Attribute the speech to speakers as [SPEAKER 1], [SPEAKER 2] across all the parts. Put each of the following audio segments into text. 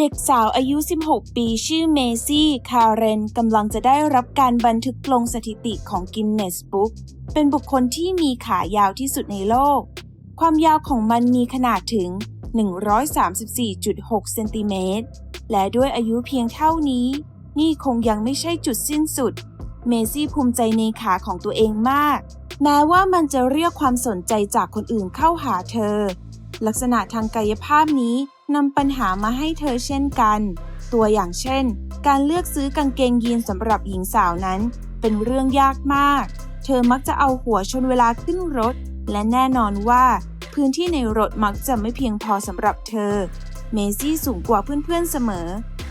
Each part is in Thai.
[SPEAKER 1] เด็กสาวอายุ 16 ปี ชื่อเมซี่ คาเรน กำลังจะได้รับการบันทึกลงสถิติของกินเนสบุ๊ก เป็นบุคคลที่มีขายาวที่สุดในโลก ความยาวของมันมีขนาดถึง 134.6 เซนติเมตร และด้วยอายุเพียงเท่านี้ นี่คงยังไม่ใช่จุดสิ้นสุด เมซี่ภูมิใจในขาของตัวเองมาก แม้ว่ามันจะเรียกความสนใจจากคนอื่นเข้าหาเธอ ลักษณะทางกายภาพนี้ นำปัญหามาให้เธอเช่นกัน ตัวอย่างเช่น การเลือกซื้อกางเกงยีนสำหรับหญิงสาวนั้น เป็นเรื่องยากมาก เธอมักจะเอาหัวชนเวลาขึ้นรถ และแน่นอนว่า พื้นที่ในรถมักจะไม่เพียงพอสำหรับเธอ เมซี่สูงกว่าเพื่อนๆเสมอ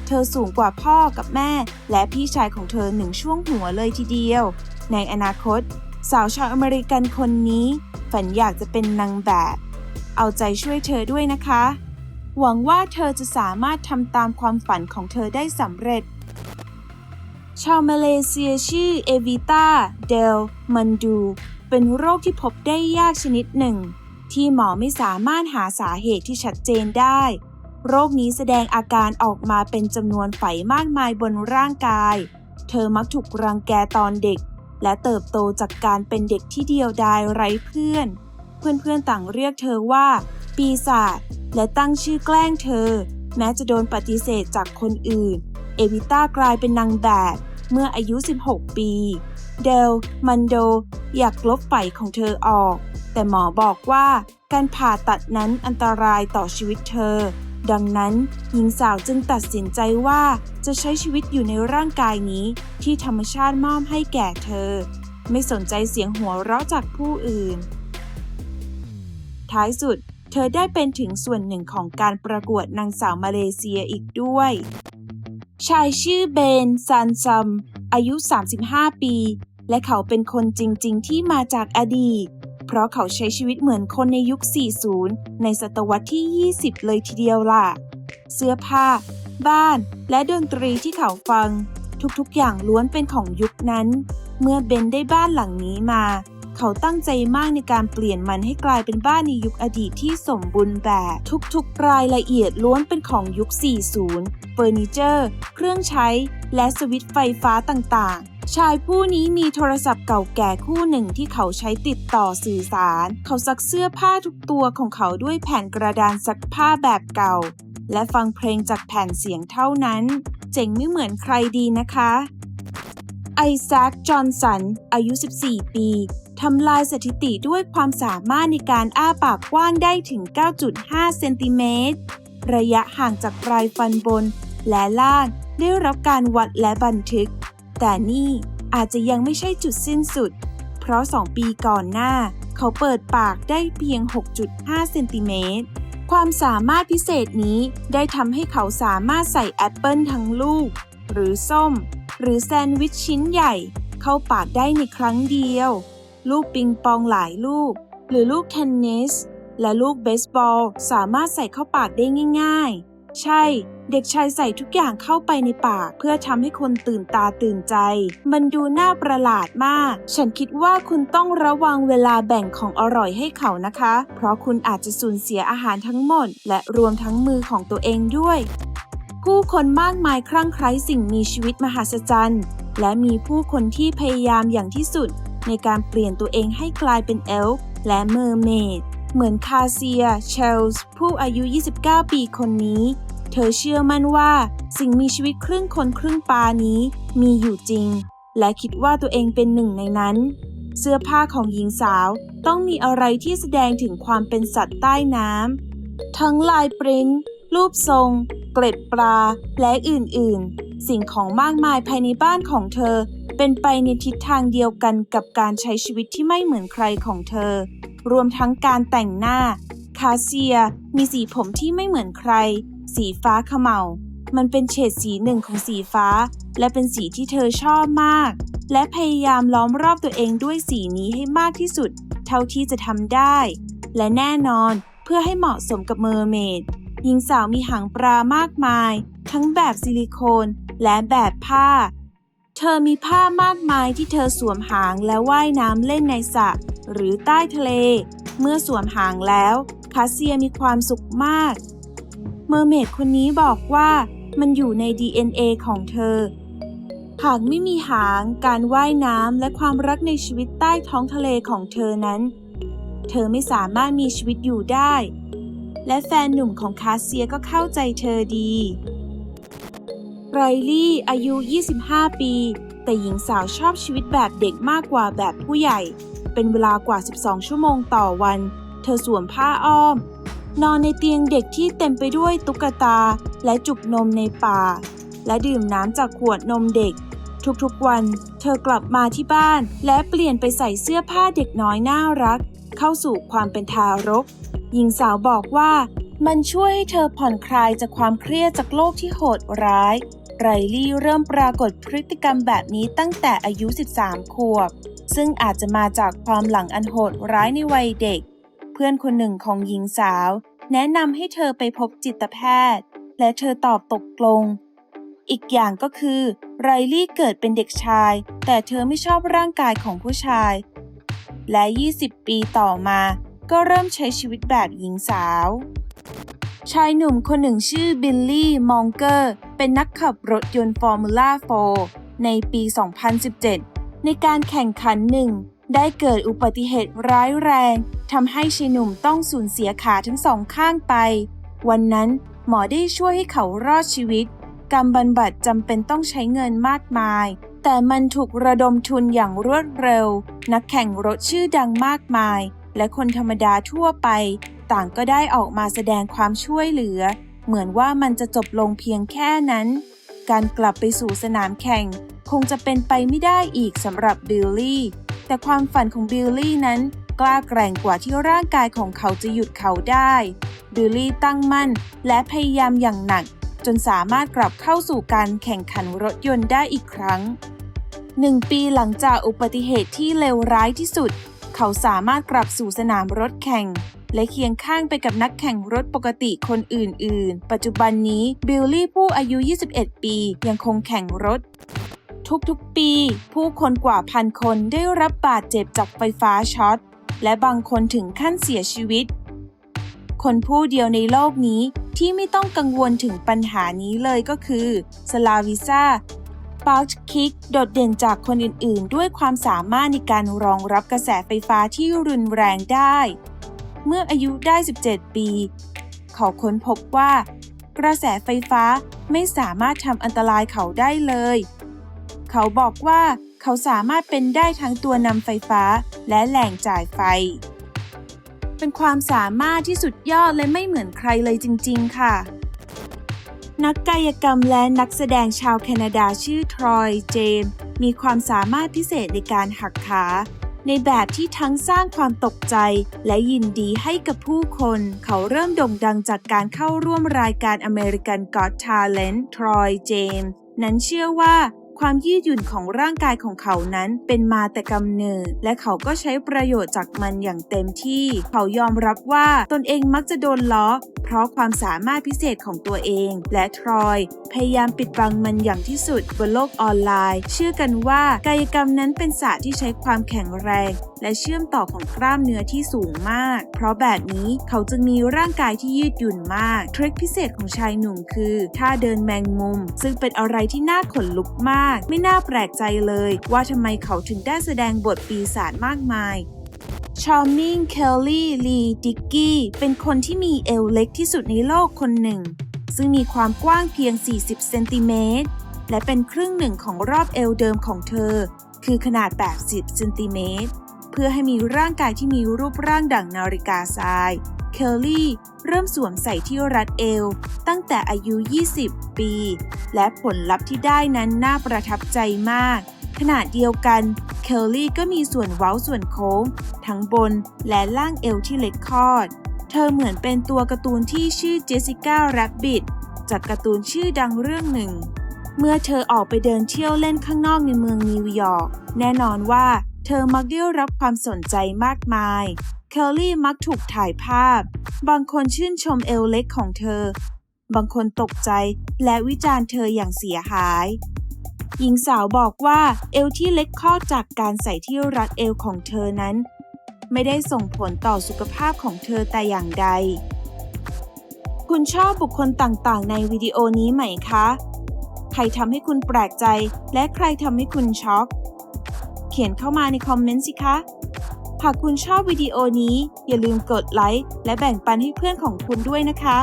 [SPEAKER 1] เธอสูงกว่าพ่อกับแม่ และพี่ชายของเธอหนึ่งช่วงหัวเลยทีเดียว ในอนาคต สาวชาวอเมริกันคนนี้ ฝันอยากจะเป็นนางแบบ เอาใจช่วยเธอด้วยนะคะ หวังว่าเธอจะสามารถทำตามความฝันของเธอได้สำเร็จ ชาวมาเลเซียชื่อเอวิตาเดลมันดู เป็นโรคที่พบได้ยากชนิดหนึ่ง ที่หมอไม่สามารถหาสาเหตุที่ชัดเจนได้ โรคนี้แสดงอาการออกมาเป็นจำนวนไฝมากมายบนร่างกาย เธอมักถูกรังแกตอนเด็ก และเติบโตจากการเป็นเด็กที่เดียวดายไร้เพื่อน เพื่อนๆต่างเรียกเธอว่า ปีศาจและตั้งชื่อแกล้งเธอ แม้จะโดนปฏิเสธจากคนอื่น เอวิต้ากลายเป็นนางแบบเมื่ออายุ 16 ปี เดล มันโด อยากลบไฝของเธอออก แต่หมอบอกว่าการผ่าตัดนั้นอันตรายต่อชีวิตเธอ ดังนั้นหญิงสาวจึงตัดสินใจว่าจะใช้ชีวิตอยู่ในร่างกายนี้ที่ธรรมชาติมอบให้แก่เธอ ไม่สนใจเสียงหัวเราะจากผู้อื่น ท้ายสุด เธอได้เป็นถึงส่วนหนึ่งของการประกวดนางสาวมาเลเซียอีกด้วย ชายชื่อเบนซันซัม อายุ 35 ปี และเขาเป็นคนจริง ๆ ที่มาจากอดีต เพราะเขาใช้ชีวิตเหมือนคนในยุค 40 ในศตวรรษที่ 20 เลยทีเดียวล่ะ เสื้อผ้า บ้าน และดนตรีที่เขาฟัง ทุกๆ อย่างล้วนเป็นของยุคนั้น เมื่อเบนได้บ้านหลังนี้มา เขาตั้งใจมากในการเปลี่ยนมันให้กลายเป็นบ้านในยุคอดีตที่สมบูรณ์แบบ ทุกๆ รายละเอียดล้วนเป็นของยุค 40 เฟอร์นิเจอร์ เครื่องใช้ และสวิตช์ไฟฟ้าต่างๆ ชายผู้นี้มีโทรศัพท์เก่าแก่คู่หนึ่งที่เขาใช้ติดต่อสื่อสาร เขาซักเสื้อผ้าทุกตัวของเขาด้วยแผ่นกระดานซักผ้าแบบเก่า และฟังเพลงจากแผ่นเสียงเท่านั้น เจ๋งไม่เหมือนใครดีนะคะไอแซค จอห์นสัน อายุ 14 ปี ทำลายสถิติด้วยความสามารถในการอ้าปากกว้างได้ถึง 9.5 เซนติเมตร ระยะห่างจากปลายฟันบน และล่างได้รับการวัดและบันทึก แต่นี่อาจจะยังไม่ใช่จุดสิ้นสุด เพราะ 2 ปีก่อนหน้า เขาเปิดปากได้เพียง 6.5 เซนติเมตร ความสามารถพิเศษนี้ได้ทำให้เขาสามารถใส่แอปเปิลทั้งลูก หรือส้ม หรือแซนด์วิชชิ้นใหญ่ เข้าปากได้ในครั้งเดียว ลูกปิงปองหลายลูก หรือลูกเทนนิส และลูกเบสบอล สามารถใส่เข้าปากได้ง่าย ๆ ใช่ เด็กชายใส่ทุกอย่างเข้าไปในปากเพื่อทำให้คนตื่นตาตื่นใจ มันดูน่าประหลาดมาก ฉันคิดว่าคุณต้องระวังเวลาแบ่งของอร่อยให้เขานะคะ เพราะคุณอาจจะสูญเสียอาหารทั้งหมด และรวมทั้งมือของตัวเองด้วยผู้คนมากมายคลั่งไคล้สิ่งมีชีวิตมหัศจรรย์ และมีผู้คนที่พยายามอย่างที่สุด ในการเปลี่ยนตัวเองให้กลายเป็นเอลฟ์และเมอร์เมด เหมือนคาเซีย เชลส์ ผู้อายุ 29 ปีคนนี้ เธอเชื่อมั่นว่าสิ่งมีชีวิตครึ่งคนครึ่งปลานี้มีอยู่จริง และคิดว่าตัวเองเป็นหนึ่งในนั้น เสื้อผ้าของหญิงสาวต้องมีอะไรที่แสดงถึงความเป็นสัตว์ใต้น้ำ ทั้งลายปริ้นท์รูปทรง เกล็ดปลา และอื่นๆ สิ่งของมากมายภายในบ้านของเธอ เป็นไปในทิศทางเดียวกันกับการใช้ชีวิตที่ไม่เหมือนใครของเธอ รวมทั้งการแต่งหน้า คาเซีย มีสีผมที่ไม่เหมือนใคร สีฟ้าเขมามันเป็นเฉดสีหนึ่งของสีฟ้า และเป็นสีที่เธอชอบมาก และพยายามล้อมรอบตัวเองด้วยสีนี้ให้มากที่สุด เท่าที่จะทำได้ และแน่นอนเพื่อให้เหมาะสมกับเมอร์เมดหญิงสาวมีหางปลามากมาย ทั้งแบบซิลิโคนและแบบผ้า เธอมีผ้ามากมายที่เธอสวมหางและว่ายน้ำเล่นในสระหรือใต้ทะเล เมื่อสวมหางแล้วคาเซียมีความสุขมาก เมอร์เมดคนนี้บอกว่ามันอยู่ใน DNA ของเธอ หากไม่มีหาง การว่ายน้ำและความรักในชีวิตใต้ท้องทะเลของเธอนั้น เธอไม่สามารถมีชีวิตอยู่ได้ และแฟนหนุ่มของคาเซียก็เข้าใจเธอดี ไรลี่ อายุ 25 ปี แต่หญิงสาวชอบชีวิตแบบเด็กมากกว่าแบบผู้ใหญ่ เป็นเวลากว่า 12 ชั่วโมงต่อวัน เธอสวมผ้าอ้อม นอนในเตียงเด็กที่เต็มไปด้วยตุ๊กตา และจุกนมในป่า และดื่มน้ำจากขวดนมเด็ก ทุกๆวัน เธอกลับมาที่บ้าน และเปลี่ยนไปใส่เสื้อผ้าเด็กน้อยน่ารัก เข้าสู่ความเป็นทารก หญิงสาวบอกว่ามันช่วยให้เธอผ่อนคลายจากความเครียดจากโลกที่โหดร้าย ไรลี่เริ่มปรากฏพฤติกรรมแบบนี้ตั้งแต่อายุ 13 ขวบ ซึ่งอาจจะมาจากความหลังอันโหดร้ายในวัยเด็ก เพื่อนคนหนึ่งของหญิงสาว แนะนำให้เธอไปพบจิตแพทย์ และเธอตอบตกลง อีกอย่างก็คือ ไรลี่เกิดเป็นเด็กชาย แต่เธอไม่ชอบร่างกายของผู้ชาย และ 20 ปีต่อมา ก็เริ่มใช้ชีวิตแบบหญิงสาว ชายหนุ่มคนหนึ่งชื่อบิลลี่มองเกอร์ เป็นนักขับรถยนต์ฟอร์มูล่า 4 ในปี 2017 ในการแข่งขันหนึ่ง ได้เกิดอุบัติเหตุร้ายแรงทำให้ชายหนุ่มต้องสูญเสียขาทั้งสองข้างไป วันนั้นหมอได้ช่วยให้เขารอดชีวิต การบำบัดจำเป็นต้องใช้เงินมากมาย แต่มันถูกระดมทุนอย่างรวดเร็ว นักแข่งรถชื่อดังมากมาย และคนธรรมดาทั่วไป ต่างก็ได้ออกมาแสดงความช่วยเหลือ เหมือนว่ามันจะจบลงเพียงแค่นั้น การกลับไปสู่สนามแข่ง คงจะเป็นไปไม่ได้อีกสำหรับบิลลี่ แต่ความฝันของบิลลี่นั้นกล้าแกร่งกว่าที่ร่างกายของเขาจะหยุดเขาได้ บิลลี่ตั้งมั่นและพยายามอย่างหนัก จนสามารถกลับเข้าสู่การแข่งขันรถยนต์ได้อีกครั้งหนึ่งปีหลังจากอุบัติเหตุที่เลวร้ายที่สุด เขาสามารถกลับสู่สนามรถแข่ง และเคียงข้างไปกับนักแข่งรถปกติคนอื่น ๆ ปัจจุบันนี้บิลลี่ผู้อายุ 21 ปียังคงแข่งรถทุกๆ ปี ผู้คนกว่าพันคนได้รับบาดเจ็บจากไฟฟ้าช็อต และบางคนถึงขั้นเสียชีวิต คนผู้เดียวในโลกนี้ที่ไม่ต้องกังวลถึงปัญหานี้เลยก็คือสลาวิซาปาร์คคิกโดดเด่นจากคนอื่นๆ ด้วยความสามารถในการรองรับกระแสไฟฟ้าที่รุนแรงได้ เมื่ออายุได้ 17 ปี เขาค้นพบว่า กระแสไฟฟ้าไม่สามารถทำอันตรายเขาได้เลย เขาบอกว่าเขาสามารถเป็นได้ทั้งตัวนำไฟฟ้าและแหล่งจ่ายไฟ เป็นความสามารถที่สุดยอดและไม่เหมือนใครเลยจริง ๆ ค่ะ นักกายกรรมและนักแสดงชาวแคนาดาชื่อทรอย เจมส์มีความสามารถพิเศษในการหักขา ในแบบที่ทั้งสร้างความตกใจและยินดีให้กับผู้คน เขาเริ่มโด่งดังจากการเข้าร่วมรายการ American Got Talent ทรอย เจมส์นั้นเชื่อว่า ความยืดหยุ่นของร่างกายของเขานั้นเป็นมาแต่กำเนิด และเขาก็ใช้ประโยชน์จากมันอย่างเต็มที่ เขายอมรับว่าตนเองมักจะโดนล้อ เพราะความสามารถพิเศษของตัวเอง และทรอยพยายามปิดบังมันอย่างที่สุดบนโลกออนไลน์ เชื่อกันว่ากายกรรมนั้นเป็นศาสตร์ที่ใช้ความแข็งแรง และเชื่อมต่อของกล้ามเนื้อที่สูงมาก เพราะแบบนี้เขาจึงมีร่างกายที่ยืดหยุ่นมาก ทริคพิเศษของชายหนุ่มคือท่าเดินแมงมุม ซึ่งเป็นอะไรที่น่าขนลุกมาก ไม่น่าแปลกใจเลย ว่าทำไมเขาถึงได้แสดงบทปีศาจมากมายชาร์มิงเคลลี่ ลีดิกกี้ เป็นคนที่มีเอวเล็กที่สุดในโลกคนหนึ่ง ซึ่งมีความกว้างเพียง 40 เซนติเมตร และเป็นครึ่งหนึ่งของรอบเอวเดิมของเธอ คือขนาด 80 เซนติเมตร เพื่อให้มีร่างกายที่มีรูปร่างดั่งนาฬิกาทราย เคลลี่เริ่มสวมใส่ที่รัดเอว ตั้งแต่อายุ 20 ปี และผลลัพธ์ที่ได้นั้นน่าประทับใจมาก ขณะเดียวกัน เคลลี่ก็มีส่วนเว้าส่วนโค้ง ทั้งบนและล่างเอวที่เล็กคอด เธอเหมือนเป็นตัวการ์ตูนที่ชื่อเจสสิก้าแรบบิทจากการ์ตูนชื่อดังเรื่องหนึ่ง เมื่อเธอออกไปเดินเที่ยวเล่นข้างนอกในเมืองนิวยอร์ก แน่นอนว่า เธอมักได้รับความสนใจมากมาย เคลลี่มักถูกถ่ายภาพ บางคนชื่นชมเอวเล็กของเธอ บางคนตกใจและวิจารณ์เธออย่างเสียหาย หญิงสาวบอกว่าเอวที่เล็กข้อจากการใส่ที่รัดเอวของเธอนั้น ไม่ได้ส่งผลต่อสุขภาพของเธอแต่อย่างใด คุคุณชอบบุคคลต่างๆ ในวิดีโอนี้ไหมคะ ใครทำให้คุณแปลกใจและใครทำให้คุณช็อก เขียนเข้ามาในคอมเมนต์สิคะ หากคุณชอบวิดีโอนี้อย่าลืมกดไลค์และแบ่งปันให้เพื่อนของคุณด้วยนะคะ